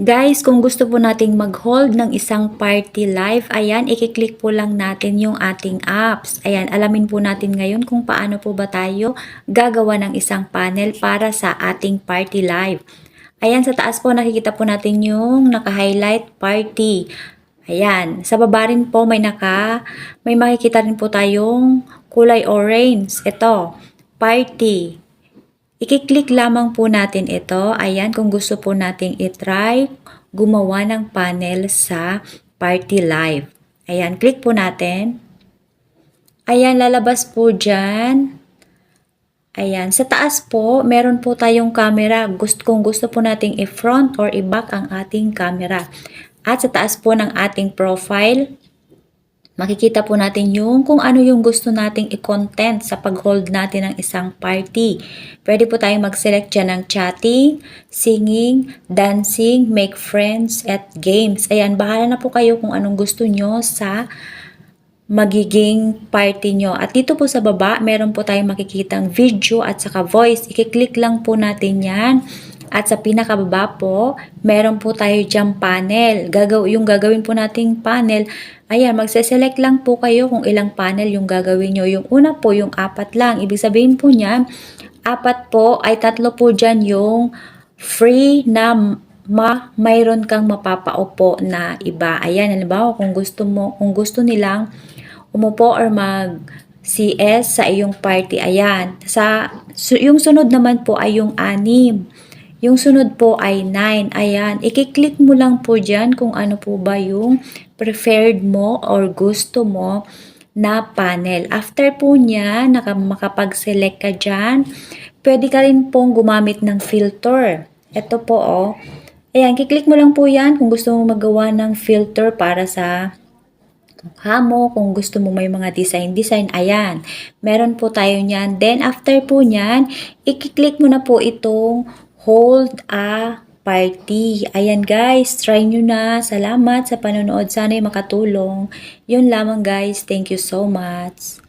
Guys, kung gusto po nating mag-hold ng isang party live, ayan, ikiklik po lang natin yung ating apps. Ayan, alamin po natin ngayon kung paano po ba tayo gagawa ng isang panel para sa ating party live. Ayan, sa taas po nakikita po natin yung naka-highlight party. Ayan, sa baba rin po may naka, may makikita rin po tayong kulay orange. Ito, party. Ikiklik lamang po natin ito. Ayan, kung gusto po nating itry, gumawa ng panel sa Party Live. Ayan, click po natin. Ayan, lalabas po dyan. Ayan, sa taas po, meron po tayong camera. Gusto, kung gusto po nating i-front or i-back ang ating camera. At sa taas po ng ating profile, makikita po natin yung kung ano yung gusto nating i-content sa pag-hold natin ng isang party. Pwede po tayong mag-select dyan ng chatting, singing, dancing, make friends, at games. Ayan, bahala na po kayo kung anong gusto nyo sa magiging party nyo. At dito po sa baba, meron po tayong makikitang video at saka voice. Ikiklik lang po natin yan. At sa pinakababa po, meron po tayo diyang panel. Gagaw yung gagawin po nating panel, ayan, magse-select lang po kayo kung ilang panel yung gagawin nyo. Yung una po, yung apat lang. Ibig sabihin po niyan, apat po ay tatlo po dyan yung free na ma mayroon kang mapapaupo na iba. Ayan, halimbawa kung gusto mo, kung gusto nilang umupo or mag CS sa iyong party. Ayan. Sa, su- yung sunod naman po ay yung anim. Yung sunod po ay 9. Ayan. Ikiklik mo lang po dyan kung ano po ba yung preferred mo or gusto mo na panel. After po niya, makapag-select ka dyan, pwede ka rin pong gumamit ng filter. Ito po, oh. Ayan, kiklik mo lang po yan kung gusto mo magawa ng filter para sa mukha mo, kung gusto mo may mga design-design, ayan. Meron po tayo niyan. Then, after po niyan, ikiklik mo na po itong hold a party. Ayan guys, try nyo na. Salamat sa panonood. Sana'y makatulong. Yun lamang guys. Thank you so much.